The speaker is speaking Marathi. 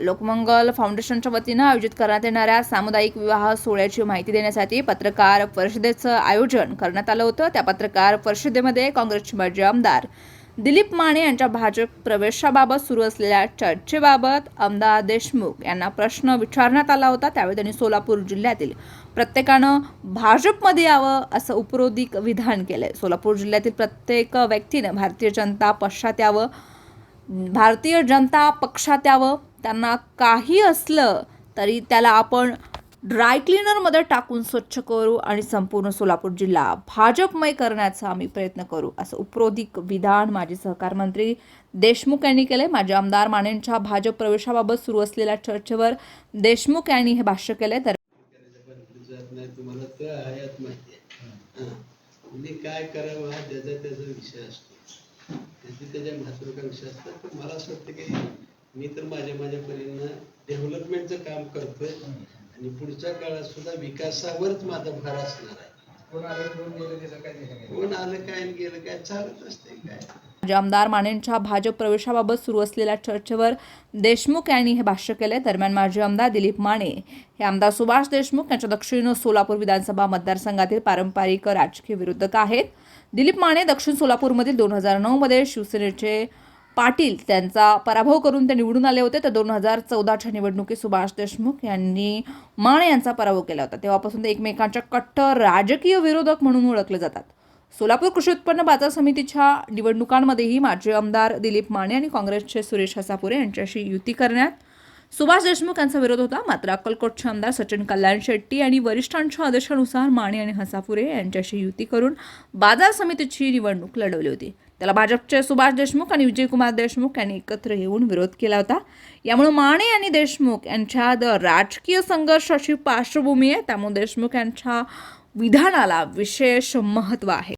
लोकमंगल फाउंडेशनच्या वतीनं आयोजित करण्यात येणाऱ्या सामुदायिक विवाह सोहळ्याची माहिती देण्यासाठी पत्रकार परिषदेचं आयोजन करण्यात आलं होतं. त्या पत्रकार परिषदेमध्ये काँग्रेसचे माजी आमदार दिलीप माने यांच्या भाजप प्रवेशाबाबत सुरू असलेल्या चर्चेबाबत आमदार देशमुख यांना प्रश्न विचारण्यात आला होता. त्यावेळी त्यांनी सोलापूर जिल्ह्यातील प्रत्येकानं भाजपमध्ये यावं असं उपरोधिक विधान केलंय. सोलापूर जिल्ह्यातील प्रत्येक व्यक्तीनं भारतीय जनता पक्षात यावं भारतीय जनता पक्षात यावं त्यांना काही असलं तरी त्याला आपण ड्राय क्लिनरमध्ये टाकून स्वच्छ करू आणि संपूर्ण सोलापूर जिल्हा भाजपमय करण्याचा आम्ही प्रयत्न करू असं उपरोधिक विधान माजी सहकार मंत्री देशमुख यांनी केले माजी आमदार मानेंच्या भाजप प्रवेशाबाबत सुरू असलेल्या चर्चेवर देशमुख यांनी हे भाष्य केले तर मी काय करावं हा त्याचा त्याचा विषय असतो. त्याची त्याच्या महत्वाकांक्षा असतात. पण मला असं वाटतं की मी तर माझ्या माझ्या परीनं डेव्हलपमेंटचं काम करतोय. आणि पुढच्या काळात सुद्धा विकासावरच माझा भर असणार आहे. कोण आलं कोण गेलं त्याचं काय नाही कोण आलं काय आणि गेलं काय चालत असते काय? माजी आमदार मानेंच्या भाजप प्रवेशाबाबत सुरू असलेल्या चर्चेवर देशमुख यांनी हे भाष्य केले दरम्यान माजी आमदार दिलीप माने हे आमदार सुभाष देशमुख यांच्या दक्षिण सोलापूर विधानसभा मतदारसंघातील पारंपरिक राजकीय विरोधक आहेत. दिलीप माने दक्षिण सोलापूरमधील दोन हजार नऊमध्ये शिवसेनेचे पाटील त्यांचा पराभव करून ते निवडून आले होते तर दोन हजार चौदाच्या निवडणुकीत सुभाष देशमुख यांनी माने यांचा पराभव केला होता. तेव्हापासून ते एकमेकांच्या कट्टर राजकीय विरोधक म्हणून ओळखले जातात. सोलापूर कृषी उत्पन्न बाजार समितीच्या निवडणुकांमध्येही माजी आमदार दिलीप माने आणि काँग्रेसचे सुरेश हसापुरे यांच्याशी युती करण्यात सुभाष देशमुख यांचा विरोध होता. मात्र अक्कलकोटचे आमदार सचिन कल्याण शेट्टी आणि वरिष्ठांच्या आदेशानुसार माने आणि हसापुरे यांच्याशी युती करून बाजार समितीची निवडणूक लढवली होती. त्याला भाजपचे सुभाष देशमुख आणि विजयकुमार देशमुख यांनी एकत्र येऊन विरोध केला होता. यामुळे माने आणि देशमुख यांच्यात राजकीय संघर्षाची पार्श्वभूमी आहे. त्यामुळे देशमुख यांच्या विधानाला विशेष महत्त्व आहे.